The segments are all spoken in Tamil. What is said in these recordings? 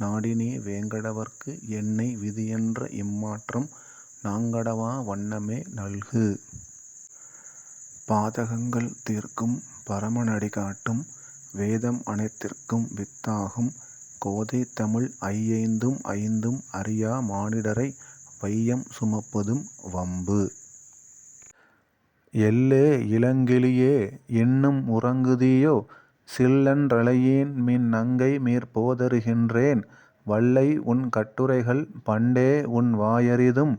நாடினே வேங்கடவர்க்கு என்னை விதியென்ற இம்மாற்றம் நாங்கடவா வண்ணமே நல்கு. பாதகங்கள் தீர்க்கும் பரமனடி காட்டும் வேதம் அனைத்திற்கும் வித்தாகும் கோதைதமிழ் ஐயைந்தும் ஐந்தும் அறியா மானிடரை வையம் சுமப்பதும் வம்பு. எல்லே இளங்கிளியே இன்னும் உறங்குதியோ சில்லென் மின் நங்கைமீர் போதருகின்றேன் வல்லை உன் கட்டுரைகள் பண்டே உன் வாயறிதும்.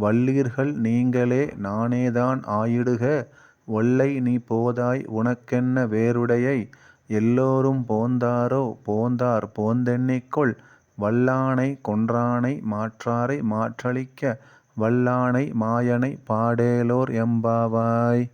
வல்லீர்கள் நீங்களே நானேதான் ஆயிடுக. ஒல்லை நீ போதாய் உனக்கென்ன வேறுடையை? எல்லோரும் போந்தாரோ? போந்தார் போந்தெண்ணிக்கொள். வல்லானை கொன்றானை மாற்றாரை மாற்றளிக்க. வல்லானை மாயனைப் பாடேலோர் எம்பாவாய்.